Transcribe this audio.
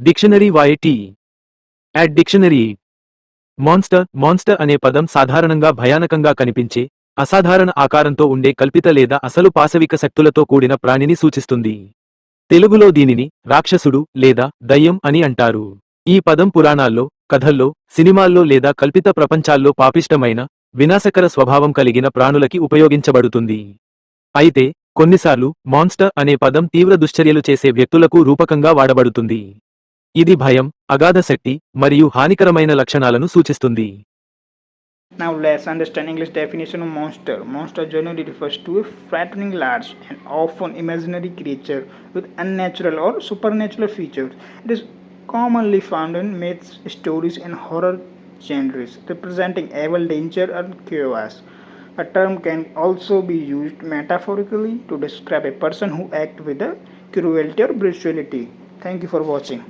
Dictionary వైటి add dictionary. Monster monster అనే పదం సాధారణంగా భయానకంగా కనిపించే అసాధారణ ఆకారంతో ఉండే కల్పిత లేదా అసలు పాశవిక శక్తులతో కూడిన ప్రాణిని సూచిస్తుంది. తెలుగులో దీనిని రాక్షసుడు లేదా దయ్యం అని అంటారు. ఈ పదం పురాణాల్లో కథల్లో సినిమాల్లో లేదా కల్పిత ప్రపంచాల్లో పాపిష్టమైన వినాశకర స్వభావం కలిగిన ప్రాణులకి ఉపయోగించబడుతుంది. అయితే కొన్నిసార్లు మాన్స్టర్ అనే పదం తీవ్ర దుశ్చర్యలు చేసే వ్యక్తులకు రూపకంగా వాడబడుతుంది. ఇది భయం అగాధ శక్తి మరియు హానికరమైన లక్షణాలను సూచిస్తుంది Now let's understand English definition of monster. Monster generally refers to a frightening large and often imaginary creature with unnatural or supernatural features. It is commonly found in myths, stories, and horror genres, representing evil, danger, and chaos. A term can also be used metaphorically to describe a person who acts with a cruelty or brutality. Thank you for watching.